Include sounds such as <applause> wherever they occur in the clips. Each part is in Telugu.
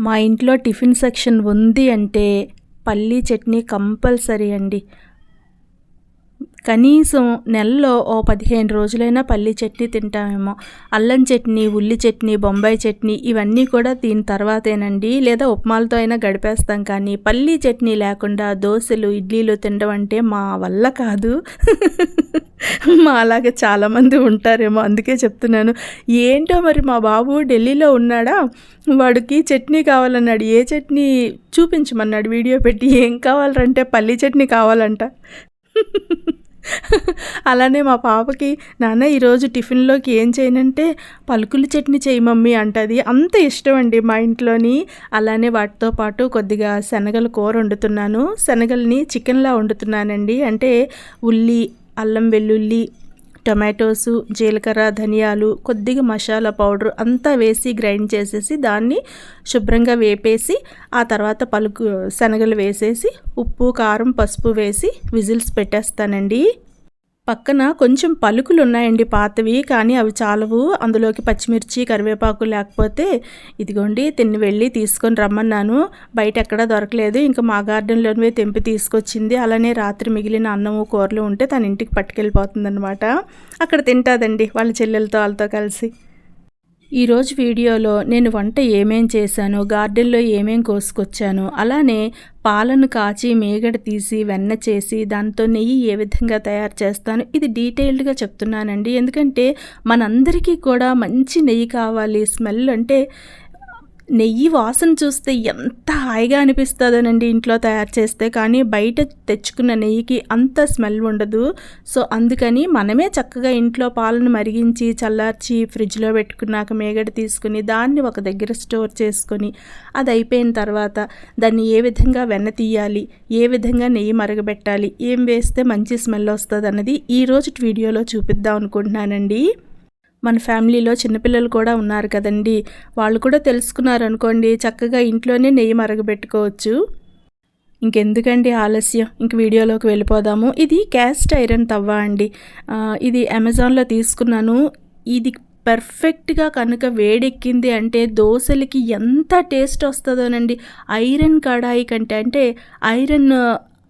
మా ఇంట్లో టిఫిన్ సెక్షన్ ఉంది అంటే పల్లీ చట్నీ కంపల్సరీ అండి. కనీసం నెలలో ఓ పదిహేను రోజులైనా పల్లీ చట్నీ తింటామేమో. అల్లం చట్నీ ఉల్లి చట్నీ బొంబాయి చట్నీ ఇవన్నీ కూడా దీని తర్వాతేనండి. లేదా ఉప్మాలతో అయినా గడిపేస్తాం కానీ పల్లీ చట్నీ లేకుండా దోశలు ఇడ్లీలు తినడం అంటే మా వల్ల కాదు. <laughs> మా అలాగే చాలామంది ఉంటారేమో అందుకే చెప్తున్నాను. ఏంటో మరి మా బాబు ఢిల్లీలో ఉన్నాడా? వాడికి చట్నీ కావాలన్నాడు. ఏ చట్నీ? చూపించమన్నాడు వీడియో పెట్టి. ఏం కావాలంటే పల్లీ చట్నీ కావాలంట. అలానే మా పాపకి నాన్న ఈరోజు టిఫిన్లోకి ఏం చేయనంటే పలుకులు చట్నీ చేయి మమ్మీ అంటది. అంత ఇష్టం అండి మా ఇంట్లోని. అలానే వాటితో పాటు కొద్దిగా శనగల కూర వండుతున్నాను. శనగల్ని చికెన్లా వండుతున్నానండి. అంటే ఉల్లి అల్లం వెల్లుల్లి టొమాటోసు జీలకర్ర ధనియాలు కొద్దిగా మసాలా పౌడర్ అంతా వేసి గ్రైండ్ చేసేసి దాన్ని శుభ్రంగా వేపేసి ఆ తర్వాత పలుకు శనగలు వేసేసి ఉప్పు కారం పసుపు వేసి విజిల్స్ పెట్టేస్తానండి. పక్కన కొంచెం పలుకులు ఉన్నాయండి పాతవి కానీ అవి చాలవు. అందులోకి పచ్చిమిర్చి కరివేపాకు లేకపోతే ఇదిగోండి తిన్ని వెళ్ళి తీసుకొని రమ్మన్నాను. బయట ఎక్కడా దొరకలేదు. ఇంకా మా గార్డెన్లోనే తెంపి తీసుకొచ్చింది. అలానే రాత్రి మిగిలిన అన్నము కూరలు ఉంటే తన ఇంటికి పట్టుకెళ్ళిపోతుంది అక్కడ తింటాదండి వాళ్ళ చెల్లెలతో వాళ్ళతో కలిసి. ఈరోజు వీడియోలో నేను వంట ఏమేం చేశాను గార్డెన్లో ఏమేం కోసుకొచ్చాను అలానే పాలను కాచి మేగడ తీసి వెన్న చేసి దాంతో నెయ్యి ఏ విధంగా తయారు చేస్తాను ఇది డీటెయిల్డ్గా చెప్తున్నానండి. ఎందుకంటే మనందరికీ కూడా మంచి నెయ్యి కావాలి స్మెల్ అంటే నెయ్యి వాసన చూస్తే ఎంత హాయిగా అనిపిస్తుందోనండి ఇంట్లో తయారు చేస్తే. కానీ బయట తెచ్చుకున్న నెయ్యికి అంత స్మెల్ ఉండదు. సో అందుకని మనమే చక్కగా ఇంట్లో పాలను మరిగించి చల్లార్చి ఫ్రిడ్జ్లో పెట్టుకున్నాక మేగడ తీసుకుని దాన్ని ఒక దగ్గర స్టోర్ చేసుకొని అది అయిపోయిన తర్వాత దాన్ని ఏ విధంగా వెన్న తీయాలి ఏ విధంగా నెయ్యి మరగబెట్టాలి ఏం వేస్తే మంచి స్మెల్ వస్తుంది అన్నది ఈరోజు వీడియోలో చూపిద్దాం అనుకుంటున్నానండి. మన ఫ్యామిలీలో చిన్నపిల్లలు కూడా ఉన్నారు కదండి. వాళ్ళు కూడా తెలుసుకున్నారు అనుకోండి చక్కగా ఇంట్లోనే నెయ్యి మరగబెట్టుకోవచ్చు. ఇంకెందుకండి ఆలస్యం? ఇంక వీడియోలోకి వెళ్ళిపోదాము. ఇది క్యాస్ట్ ఐరన్ తవ్వ అండి. ఇది అమెజాన్లో తీసుకున్నాను. ఇది పర్ఫెక్ట్గా కనుక వేడెక్కింది అంటే దోశలకి ఎంత టేస్ట్ వస్తుందోనండి. ఐరన్ కడాయి కంటే అంటే ఐరన్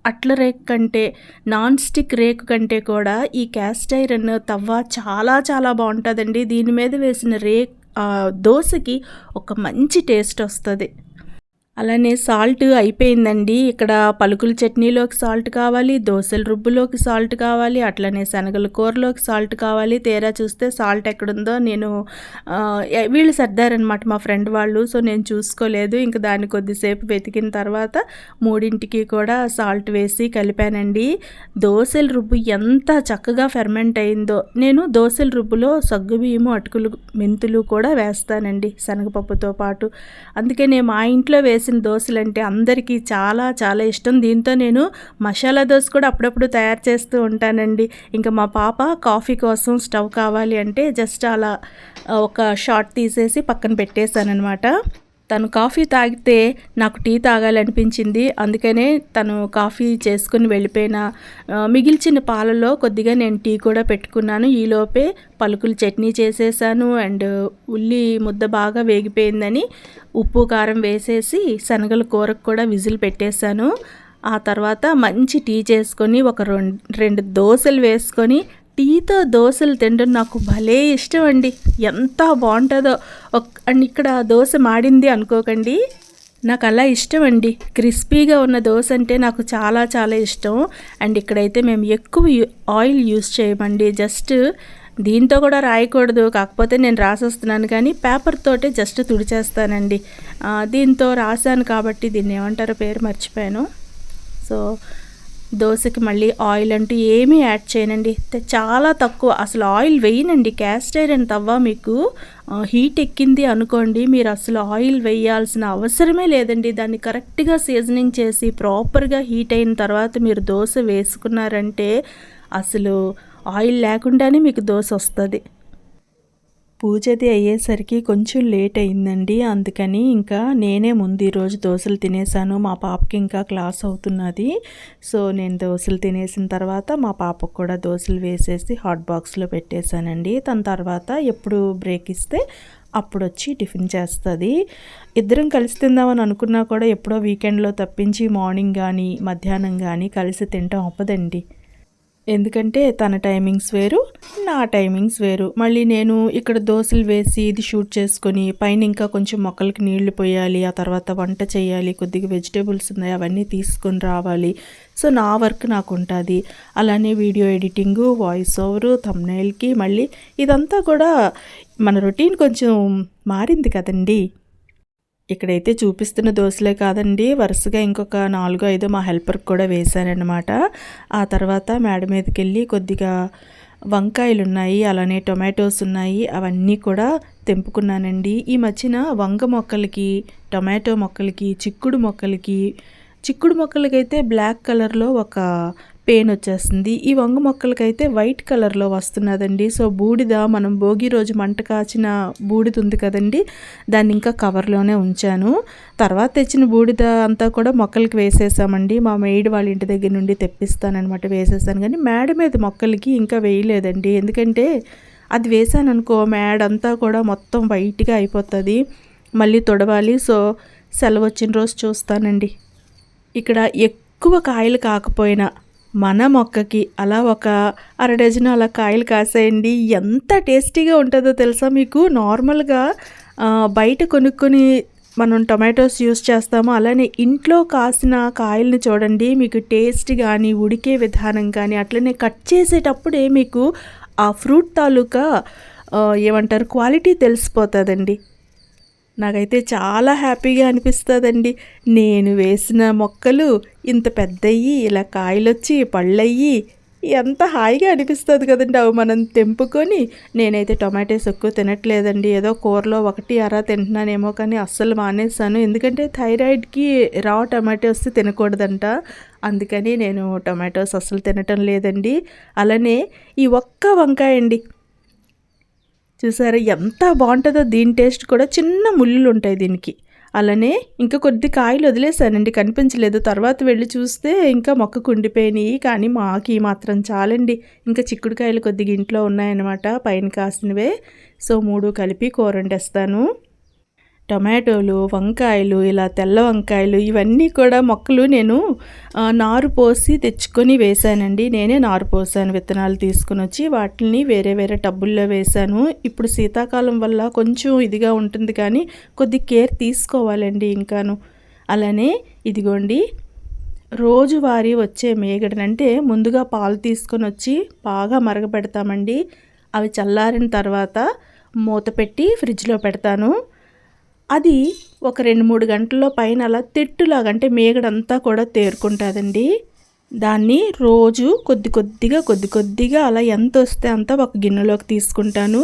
అట్ల రేక్ కంటే నాన్ స్టిక్ రేక్ కంటే కూడా ఈ క్యాస్ట్ ఐరన్ తవ్వ చాలా చాలా బాగుంటుందండి. దీని మీద వేసిన రేక్ దోశకి ఒక మంచి టేస్ట్ వస్తుంది. అలానే సాల్ట్ అయిపోయిందండి. ఇక్కడ పలుకుల చట్నీలోకి సాల్ట్ కావాలి దోశల రుబ్బులోకి సాల్ట్ కావాలి అట్లనే శనగల కూరలోకి సాల్ట్ కావాలి. తేరా చూస్తే సాల్ట్ ఎక్కడుందో నేను వీళ్ళు సర్దారనమాట మా ఫ్రెండ్ వాళ్ళు సో నేను చూసుకోలేదు. ఇంకా దాన్ని కొద్దిసేపు వెతికిన తర్వాత మూడింటికి కూడా సాల్ట్ వేసి కలిపానండి. దోశల రుబ్బు ఎంత చక్కగా ఫెర్మెంట్ అయిందో. నేను దోశల రుబ్బులో సగ్గుబియ్యము అటుకులు మెంతులు కూడా వేస్తానండి శనగపప్పుతో పాటు. అందుకే నేను మా ఇంట్లో వేసి చేసిన దోశలు అంటే అందరికీ చాలా చాలా ఇష్టం. దీంతో నేను మసాలా దోశ కూడా అప్పుడప్పుడు తయారు చేస్తూ ఉంటానండి. ఇంకా మా పాప కాఫీ కోసం స్టవ్ కావాలి అంటే జస్ట్ అలా ఒక షార్ట్ తీసేసి పక్కన పెట్టేశానమాట తను కాఫీ తాగితే నాకు టీ తాగాలనిపించింది. అందుకనే తను కాఫీ చేసుకుని వెళ్ళిపోయిన మిగిల్చిన పాలలో కొద్దిగా నేను టీ కూడా పెట్టుకున్నాను. ఈలోపే పలుకులు చట్నీ చేసేసాను అండ్ ఉల్లి ముద్ద బాగా వేగిపోయిందని ఉప్పు కారం వేసేసి శనగల కూరకు కూడా విజిల్ పెట్టేశాను. ఆ తర్వాత మంచి టీ చేసుకొని ఒక రెండు రెండు దోశలు వేసుకొని టీతో దోశలు తినడం నాకు భలే ఇష్టం అండి ఎంత బాగుంటుందో. అండ్ ఇక్కడ దోశ మాడింది అనుకోకండి. నాకు అలా ఇష్టం అండి క్రిస్పీగా ఉన్న దోశ అంటే నాకు చాలా చాలా ఇష్టం. అండ్ ఇక్కడైతే మేము ఎక్కువ ఆయిల్ యూస్ చేయమండి. జస్ట్ దీంతో కూడా రాయకూడదు. కాకపోతే నేను రాసేస్తున్నాను కానీ పేపర్ తోటే జస్ట్ తుడిచేస్తానండి. దీంతో రాశాను కాబట్టి దీన్ని ఏమంటారో పేరు మర్చిపోయాను. సో దోశకి మళ్ళీ ఆయిల్ అంటూ ఏమీ యాడ్ చేయనండి. చాలా తక్కువ. అసలు ఆయిల్ వేయనండి. క్యాస్ట్ ఐరన్ తవ్వ మీకు హీట్ ఎక్కింది అనుకోండి. మీరు అసలు ఆయిల్ వేయాల్సిన అవసరమే లేదండి. దాన్ని కరెక్ట్గా సీజనింగ్ చేసి ప్రాపర్గా హీట్ అయిన తర్వాత మీరు దోశ వేసుకున్నారంటే అసలు ఆయిల్ లేకుండానే మీకు దోశ వస్తుంది. పూజది అయ్యేసరికి కొంచెం లేట్ అయిందండి. అందుకని ఇంకా నేనే ముందు ఈరోజు దోశలు తినేసాను. మా పాపకి ఇంకా క్లాస్ అవుతున్నది. సో నేను దోశలు తినేసిన తర్వాత మా పాపకు కూడా దోశలు వేసేసి హాట్ బాక్స్లో పెట్టేశానండి. తన తర్వాత ఎప్పుడు బ్రేక్ ఇస్తే అప్పుడు వచ్చి టిఫిన్ చేస్తుంది. ఇద్దరం కలిసి తిందామని అనుకున్నా కూడా ఎప్పుడో వీకెండ్లో తప్పించి మార్నింగ్ కానీ మధ్యాహ్నం కానీ కలిసి తింటాం. అవ్వదండి ఎందుకంటే తన టైమింగ్స్ వేరు నా టైమింగ్స్ వేరు. మళ్ళీ నేను ఇక్కడ దోశలు వేసి ఇది షూట్ చేసుకొని పైన ఇంకా కొంచెం మొక్కలకి నీళ్ళు పోయాలి ఆ తర్వాత వంట చేయాలి కొద్దిగా వెజిటేబుల్స్ ఉన్నాయి అవన్నీ తీసుకొని రావాలి. సో నా వర్క్ నాకు ఉంటుంది. అలానే వీడియో ఎడిటింగు వాయిస్ ఓవరు తమ్నైల్కి మళ్ళీ ఇదంతా కూడా మన రొటీన్ కొంచెం మారింది కదండీ. ఇక్కడైతే చూపిస్తున్న దోశలే కాదండి. వరుసగా ఇంకొక నాలుగు ఐదు మా హెల్పర్కి కూడా వేశానన్నమాట ఆ తర్వాత మేడ మీదకి వెళ్ళి కొద్దిగా వంకాయలు ఉన్నాయి అలానే టొమాటోస్ ఉన్నాయి అవన్నీ కూడా తెంపుకున్నానండి. ఈ మధ్యన వంగ మొక్కలకి టొమాటో మొక్కలకి చిక్కుడు మొక్కలకి చిక్కుడు మొక్కలకైతే బ్లాక్ కలర్లో ఒక పెయిన్ వచ్చేస్తుంది. ఈ వంగ మొక్కలకైతే వైట్ కలర్లో వస్తున్నదండి. సో బూడిద మనం భోగి రోజు మంట కాచిన బూడిద ఉంది కదండి. దాన్ని ఇంకా కవర్లోనే ఉంచాను. తర్వాత తెచ్చిన బూడిద అంతా కూడా మొక్కలకి వేసేసామండి. మా మెయిడ్ వాళ్ళ ఇంటి దగ్గర నుండి తెప్పిస్తానమాట వేసేసాను. కానీ మేడ మీద మొక్కలకి ఇంకా వేయలేదండి. ఎందుకంటే అది వేసాను అనుకో మేడ అంతా కూడా మొత్తం వైట్గా అయిపోతుంది. మళ్ళీ తొడవాలి. సో సెలవు వచ్చిన రోజు చూస్తానండి. ఇక్కడ ఎక్కువ కాయలు కాకపోయినా మన మొక్కకి అలా ఒక అర డజన్ అలా కాయలు కాసేయండి. ఎంత టేస్టీగా ఉంటుందో తెలుసా మీకు? నార్మల్గా బయట కొనుక్కొని మనం టొమాటోస్ యూస్ చేస్తామో అలానే ఇంట్లో కాసిన కాయల్ని చూడండి. మీకు టేస్ట్ కానీ ఉడికే విధానం కానీ అట్లనే కట్ చేసేటప్పుడే మీకు ఆ ఫ్రూట్ తాలూకా ఏమంటారు క్వాలిటీ తెలిసిపోతుందండి. నాకైతే చాలా హ్యాపీగా అనిపిస్తుందండి. నేను వేసిన మొక్కలు ఇంత పెద్దయ్యి ఇలా కాయలొచ్చి పళ్ళయ్యి ఎంత హాయిగా అనిపిస్తుంది కదండి అవి మనం తెంపుకొని. నేనైతే టొమాటోస్ ఎక్కువ తినట్లేదండి. ఏదో కూరలో ఒకటి అరా తింటున్నానేమో కానీ అస్సలు మానేసాను ఎందుకంటే థైరాయిడ్కి రా టొమాటోస్ తినకూడదంట. అందుకని నేను టొమాటోస్ అస్సలు తినటం లేదండి. అలానే ఈ ఒక్క వంకాయ అండి చూసారా? ఎంత బాగుంటుందో దీని టేస్ట్ కూడా చిన్న ముళ్ళు ఉంటాయి దీనికి. అలానే ఇంకా కొద్ది కాయలు వదిలేసానండి కనిపించలేదు. తర్వాత వెళ్ళి చూస్తే ఇంకా మొక్క కుండిపోయినాయి కానీ మాకు మాత్రం చాలండి. ఇంకా చిక్కుడుకాయలు కొద్దిగా ఇంట్లో ఉన్నాయన్నమాట పైన కాసినవే. సో మూడు కలిపి కూర వండేస్తాను. టొమాటోలు వంకాయలు ఇలా తెల్ల వంకాయలు ఇవన్నీ కూడా మొక్కలు నేను నారు పోసి తెచ్చుకొని వేశానండి. నేనే నారు పోసాను విత్తనాలు తీసుకుని వచ్చి వాటిని వేరే వేరే టబ్బుల్లో వేశాను. ఇప్పుడు శీతాకాలం వల్ల కొంచెం ఇదిగా ఉంటుంది కానీ కొద్ది కేర్ తీసుకోవాలండి ఇంకాను. అలానే ఇదిగోండి రోజువారీ వచ్చే మేగడనంటే ముందుగా పాలు తీసుకొని వచ్చి బాగా మరగపెడతామండి. అవి చల్లారిన తర్వాత మూత పెట్టి ఫ్రిడ్జ్లో పెడతాను. అది ఒక రెండు మూడు గంటల్లో పైన అలా తెట్టులాగా అంటే మేగడంతా కూడా తేరుకుంటుందండి. దాన్ని రోజు కొద్ది కొద్దిగా కొద్ది కొద్దిగా అలా ఎంత వస్తే అంత ఒక గిన్నెలోకి తీసుకుంటాను.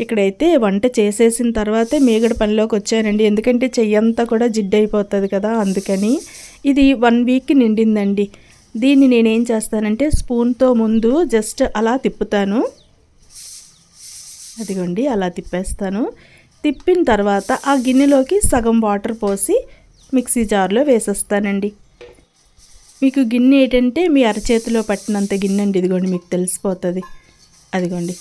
ఇక్కడైతే వంట చేసేసిన తర్వాతే మేగడ పనిలోకి వచ్చానండి. ఎందుకంటే చెయ్యంతా కూడా జిడ్డైపోతుంది కదా అందుకని. ఇది వన్ వీక్ నిండిందండి. దీన్ని నేనేం చేస్తానంటే స్పూన్తో ముందు జస్ట్ అలా తిప్పుతాను. అదిగోండి అలా తిప్పేస్తాను. తిప్పిన తర్వాత ఆ గిన్నెలోకి సగం వాటర్ పోసి మిక్సీ జార్లో వేసేస్తానండి. మీకు గిన్నె ఏంటంటే మీ అరచేతిలో పట్టినంత గిన్నె అండి ఇదిగోండి మీకు తెలిసిపోతుంది. అదిగోండి.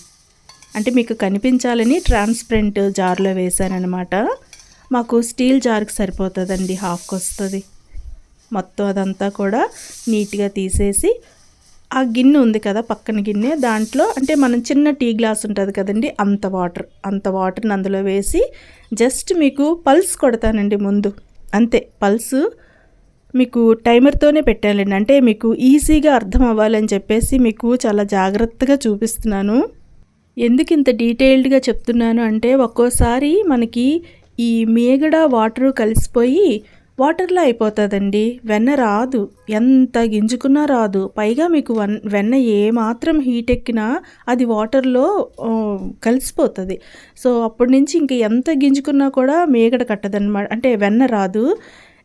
అంటే మీకు కనిపించాలని ట్రాన్స్పరెంట్ జార్లో వేసానమాట మాకు స్టీల్ జార్కి సరిపోతుందండి హాఫ్కి వస్తుంది మొత్తం అదంతా కూడా నీట్గా తీసేసి ఆ గిన్నె ఉంది కదా పక్కన గిన్నె. దాంట్లో అంటే మనం చిన్న టీ గ్లాస్ ఉంటుంది కదండి అంత వాటర్. అంత వాటర్ని అందులో వేసి జస్ట్ మీకు పల్స్ కొడతానండి ముందు. అంతే పల్స్ మీకు టైమర్తోనే పెట్టాలండి. అంటే మీకు ఈజీగా అర్థం అవ్వాలని చెప్పేసి మీకు చాలా జాగ్రత్తగా చూపిస్తున్నాను. ఎందుకు ఇంత డీటెయిల్డ్గా చెప్తున్నాను అంటే ఒక్కోసారి మనకి ఈ మేగడ వాటర్ కలిసిపోయి వాటర్లో అయిపోతుందండి. వెన్న రాదు. ఎంత గింజుకున్నా రాదు. పైగా మీకు వన్ వెన్న ఏమాత్రం హీట్ ఎక్కినా అది వాటర్లో కలిసిపోతుంది. సో అప్పటి నుంచి ఇంక ఎంత గింజుకున్నా కూడా మేగడ కట్టదనమాట అంటే వెన్న రాదు.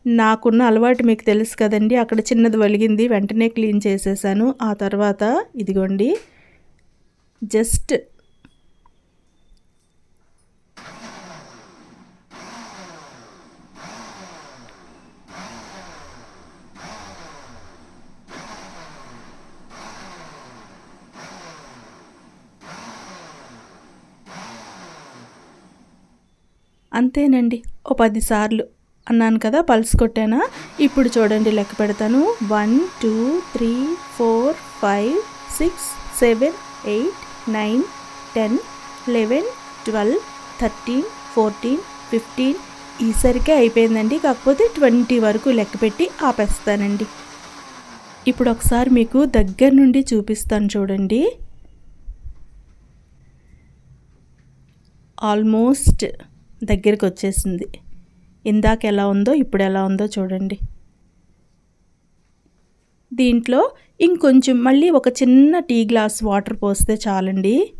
నాకున్న అలవాటు మీకు తెలుసు కదండి. అక్కడ చిన్నది వలిగింది. వెంటనే క్లీన్ చేసేసాను. ఆ తర్వాత ఇదిగోండి. జస్ట్ అంతేనండి. ఓ పదిసార్లు. అన్నాను కదా పల్స్ కొట్టానా? ఇప్పుడు చూడండి లెక్క పెడతాను. One two three four five six seven eight nine ten eleven twelve thirteen fourteen fifteen. ఈసరికే అయిపోయిందండి. కాకపోతే ట్వంటీ వరకు లెక్క పెట్టి ఆపేస్తానండి. ఇప్పుడు ఒకసారి మీకు దగ్గర నుండి చూపిస్తాను చూడండి. ఆల్మోస్ట్ దగ్గరికి వచ్చేసింది ఇందాక ఎలా ఉందో ఇప్పుడు ఎలా ఉందో చూడండి. దీంట్లో ఇంకొంచెం మళ్ళీ ఒక చిన్న టీ గ్లాస్ వాటర్ పోస్తే చాలండి.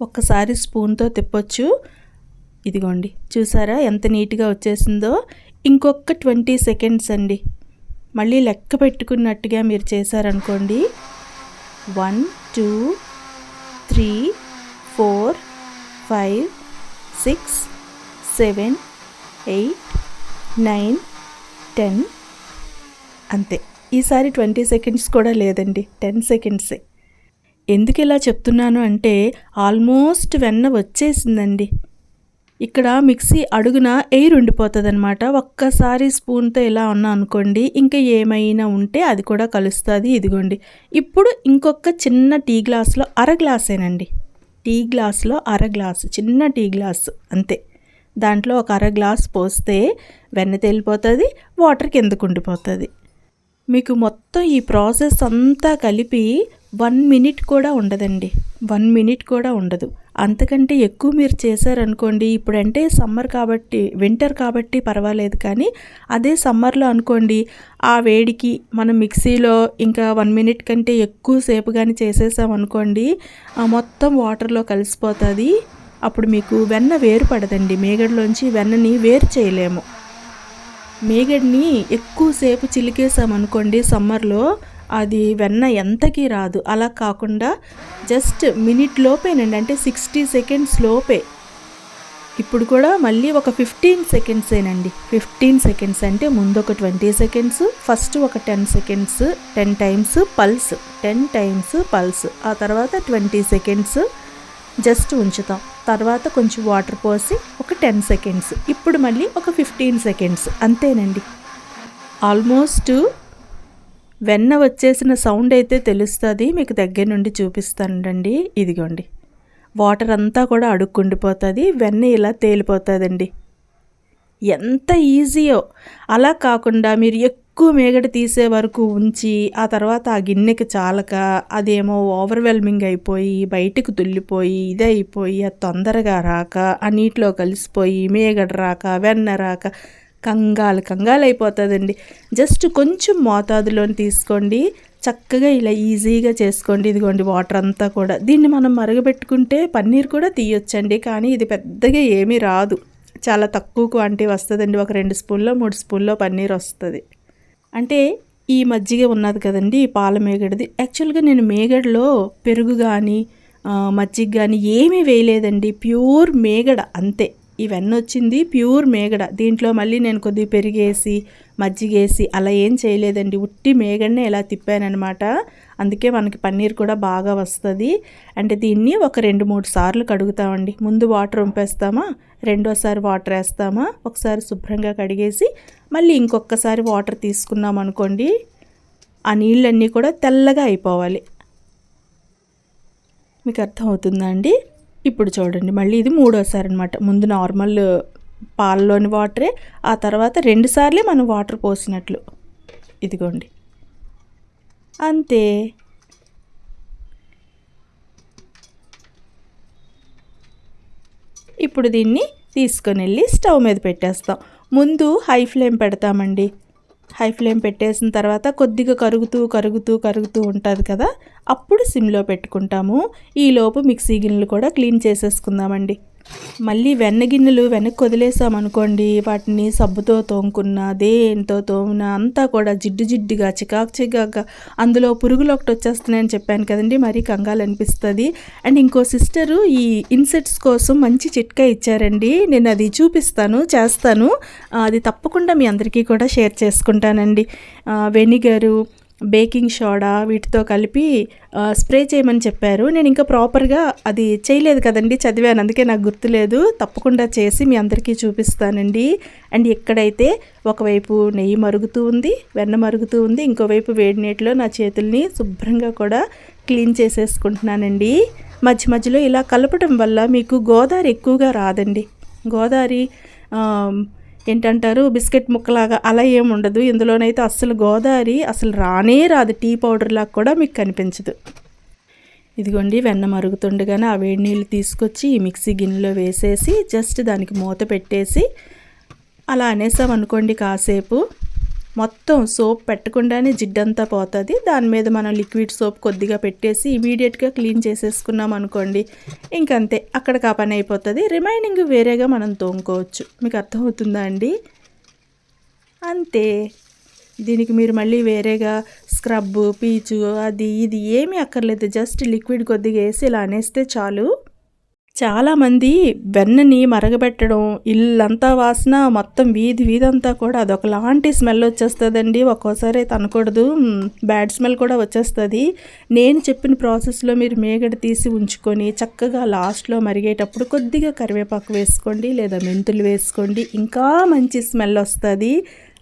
ఒక్కసారి స్పూన్తో తిప్పొచ్చు. ఇదిగోండి చూసారా ఎంత నీట్గా వచ్చేసిందో? ఇంకొక ట్వంటీ సెకండ్స్ అండి. మళ్ళీ లెక్క పెట్టుకున్నట్టుగా మీరు చేశారనుకోండి. One two three four five six seven eight nine ten. అంతే. ఈసారి ట్వంటీ సెకండ్స్ కూడా లేదండి. టెన్ సెకండ్సే. ఎందుకు ఇలా చెప్తున్నాను అంటే ఆల్మోస్ట్ వెన్న వచ్చేసిందండి. ఇక్కడ మిక్సీ అడుగున ఎయిర్ ఉండిపోతుంది అనమాట ఒక్కసారి స్పూన్తో ఇలా ఉన్నా అనుకోండి ఇంకా ఏమైనా ఉంటే అది కూడా కలుస్తుంది. ఇదిగోండి. ఇప్పుడు ఇంకొక చిన్న టీ గ్లాస్లో అర గ్లాసేనండి. టీ గ్లాస్లో అర గ్లాసు చిన్న టీ గ్లాసు అంతే. దాంట్లో ఒక అర గ్లాస్ పోస్తే వెన్న తేలిపోతుంది వాటర్ కిందకు ఉండిపోతుంది. మీకు మొత్తం ఈ ప్రాసెస్ అంతా కలిపి వన్ మినిట్ కూడా ఉండదండి. వన్ మినిట్ కూడా ఉండదు. అంతకంటే ఎక్కువ మీరు చేశారనుకోండి ఇప్పుడంటే సమ్మర్ కాబట్టి వింటర్ కాబట్టి పర్వాలేదు కానీ అదే సమ్మర్లో అనుకోండి ఆ వేడికి మనం మిక్సీలో ఇంకా వన్ మినిట్ కంటే ఎక్కువ సేపు కానీ చేసేసాం అనుకోండి మొత్తం వాటర్లో కలిసిపోతుంది. అప్పుడు మీకు వెన్న వేరు పడదండి. మేగడలోంచి వెన్నని వేరు చేయలేము. మేగడిని ఎక్కువసేపు చిలికేసామనుకోండి సమ్మర్లో అది వెన్న ఎంతకీ రాదు. అలా కాకుండా జస్ట్ మినిట్ లోపేనండి. అంటే సిక్స్టీ సెకండ్స్ లోపే. ఇప్పుడు కూడా మళ్ళీ ఒక ఫిఫ్టీన్ సెకండ్సేనండి. ఫిఫ్టీన్ సెకండ్స్ అంటే ముందు ఒక ట్వంటీ సెకండ్స్ ఫస్ట్ ఒక ten seconds ten times pulse ten times pulse. ఆ తర్వాత ట్వంటీ సెకండ్స్ జస్ట్ ఉంచుతాం. తర్వాత కొంచెం వాటర్ పోసి ఒక టెన్ సెకండ్స్. ఇప్పుడు మళ్ళీ ఒక ఫిఫ్టీన్ సెకండ్స్. అంతేనండి. ఆల్మోస్ట్ వెన్న వచ్చేసిన సౌండ్ అయితే తెలుస్తుంది మీకు దగ్గర నుండి చూపిస్తానండి. ఇదిగోండి. వాటర్ అంతా కూడా అడుక్కుండిపోతుంది వెన్న ఇలా తేలిపోతుందండి. ఎంత ఈజీయో. అలా కాకుండా మీరు ఎక్కువ మేగడ తీసే వరకు ఉంచి ఆ తర్వాత ఆ గిన్నెకి చాలక అదేమో ఓవర్వెల్మింగ్ అయిపోయి బయటకు తుల్లిపోయి ఇదే అయిపోయి అది తొందరగా రాక ఆ నీటిలో కలిసిపోయి మేగడ రాక వెన్న రాక కంగాలు కంగాలు అయిపోతుందండి జస్ట్ కొంచెం మోతాదులోని తీసుకోండి. చక్కగా ఇలా ఈజీగా చేసుకోండి. ఇదిగోండి వాటర్ అంతా కూడా. దీన్ని మనం మరగబెట్టుకుంటే పన్నీర్ కూడా తీయొచ్చండి. కానీ ఇది పెద్దగా ఏమీ రాదు. చాలా తక్కువ క్వాంటిటీ వస్తుందండి. ఒక రెండు స్పూన్లో మూడు స్పూన్లో పన్నీర్ వస్తుంది. అంటే ఈ మజ్జిగ ఉన్నది కదండి ఈ పాల మేగడది. యాక్చువల్గా నేను మేగడలో పెరుగు కానీ మజ్జిగ కానీ ఏమీ వేయలేదండి. ప్యూర్ మేగడ అంతే. ఇవన్నీ వచ్చింది ప్యూర్ మేగడ. దీంట్లో మళ్ళీ నేను కొద్దిగా పెరిగేసి మజ్జిగేసి అలా ఏం చేయలేదండి. ఉట్టి మేగడనే ఇలా తిప్పానమాట అందుకే మనకి పన్నీర్ కూడా బాగా వస్తుంది. అంటే దీన్ని ఒక రెండు మూడు సార్లు కడుగుతామండి. ముందు వాటర్ వంపేస్తామా రెండోసారి వాటర్ వేస్తామా? ఒకసారి శుభ్రంగా కడిగేసి మళ్ళీ ఇంకొకసారి వాటర్ తీసుకున్నాం అనుకోండి ఆ నీళ్ళన్నీ కూడా తెల్లగా అయిపోవాలి. మీకు అర్థమవుతుందా అండి? ఇప్పుడు చూడండి మళ్ళీ ఇది మూడోసారి అనమాట ముందు నార్మల్ పాలలోని వాటరే ఆ తర్వాత రెండుసార్లే మనం వాటర్ పోసినట్లు. ఇదిగోండి. అంతే. ఇప్పుడు దీన్ని తీసుకొని వెళ్ళి స్టవ్ మీద పెట్టేస్తాం. ముందు హై ఫ్లేమ్ పెడతామండి. హై ఫ్లేమ్ పెట్టేసిన తర్వాత కొద్దిగా కరుగుతూ కరుగుతూ కరుగుతూ ఉంటుంది కదా? అప్పుడు సిమ్లో పెట్టుకుంటాము. ఈలోపు మిక్సీ గిన్నెలు కూడా క్లీన్ చేసేసుకుందామండి. మళ్ళీ వెన్న గిన్నెలు వెనక్కి వదిలేసామనుకోండి వాటిని సబ్బుతో తోముకున్న దేంతో తోమున అంతా కూడా జిడ్డు జిడ్డుగా చికాకు చికాగా అందులో పురుగులు ఒకటి వచ్చేస్తున్నాయని చెప్పాను కదండి మరీ కంగాలు అనిపిస్తుంది. అండ్ ఇంకో సిస్టరు ఈ ఇన్సెట్స్ కోసం మంచి చిట్కా ఇచ్చారండి నేను అది చూపిస్తాను చేస్తాను. అది తప్పకుండా మీ అందరికీ కూడా షేర్ చేసుకుంటానండి. వెనిగరు బేకింగ్ సోడా వీటితో కలిపి స్ప్రే చేయమని చెప్పారు. నేను ఇంకా ప్రాపర్గా అది చేయలేదు కదండి చదివాను. అందుకే నాకు గుర్తులేదు. తప్పకుండా చేసి మీ అందరికీ చూపిస్తానండి. అండ్ ఎక్కడైతే ఒకవైపు నెయ్యి మరుగుతూ ఉంది వెన్న మరుగుతూ ఉంది ఇంకోవైపు వేడి నీటిలో నా చేతుల్ని శుభ్రంగా కూడా క్లీన్ చేసేసుకుంటున్నానండి. మధ్య మధ్యలో ఇలా కలపడం వల్ల మీకు గోదావరి ఎక్కువగా రాదండి. గోదావరి ఏంటంటారు బిస్కెట్ ముక్కలాగా అలా ఏమి ఉండదు. ఇందులోనైతే అస్సలు గోదావరి అసలు రానే రాదు. టీ పౌడర్ లాగా కూడా మీకు కనిపించదు. ఇదిగోండి వెన్న మరుగుతుండగానే ఆ వేడి నీళ్ళు తీసుకొచ్చి ఈ మిక్సీ గిన్నెలో వేసేసి జస్ట్ దానికి మూత పెట్టేసి అలా అనేసామనుకోండి కాసేపు. మొత్తం సోప్ పెట్టకుండానే జిడ్డంతా పోతుంది. దాని మీద మనం లిక్విడ్ సోప్ కొద్దిగా పెట్టేసి ఇమీడియట్గా క్లీన్ చేసేసుకున్నాం అనుకోండి ఇంకంతే. అక్కడికి ఆ పని అయిపోతుంది. రిమైనింగ్ వేరేగా మనం తోముకోవచ్చు. మీకు అర్థమవుతుందా అండి? అంతే. దీనికి మీరు మళ్ళీ వేరేగా స్క్రబ్ పీచు అది ఇది ఏమీ అక్కర్లేదు. జస్ట్ లిక్విడ్ కొద్దిగా వేసి ఇలా అనేస్తే చాలు. చాలామంది వెన్నని మరగబెట్టడం ఇల్లంతా వాసన మొత్తం వీధి వీధంతా కూడా అదొకలాంటి స్మెల్ వచ్చేస్తుందండి. ఒక్కోసారి అయితే అనకూడదు బ్యాడ్ స్మెల్ కూడా వచ్చేస్తుంది. నేను చెప్పిన ప్రాసెస్లో మీరు మేగడ తీసి ఉంచుకొని చక్కగా లాస్ట్లో మరిగేటప్పుడు కొద్దిగా కరివేపాకు వేసుకోండి లేదా మెంతులు వేసుకోండి. ఇంకా మంచి స్మెల్ వస్తుంది.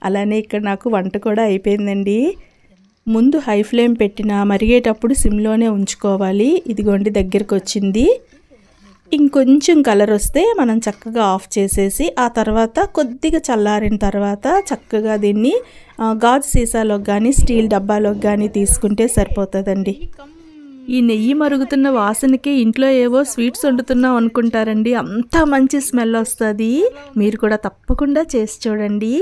అలానే ఇక్కడ నాకు వంట కూడా అయిపోయిందండి. ముందు హై ఫ్లేమ్ పెట్టిన మరిగేటప్పుడు సిమ్లోనే ఉంచుకోవాలి. ఇదిగోండి దగ్గరికి వచ్చింది ఇంకొంచెం కలర్ వస్తే మనం చక్కగా ఆఫ్ చేసేసి ఆ తర్వాత కొద్దిగా చల్లారిన తర్వాత చక్కగా దీన్ని గాజు సీసాలోకి కానీ స్టీల్ డబ్బాలోకి కానీ తీసుకుంటే సరిపోతుందండి. ఈ నెయ్యి మరుగుతున్న వాసనకి ఇంట్లో ఏవో స్వీట్స్ వండుతున్నాం అనుకుంటారండి. అంత మంచి స్మెల్ వస్తుంది. మీరు కూడా తప్పకుండా చేసి చూడండి.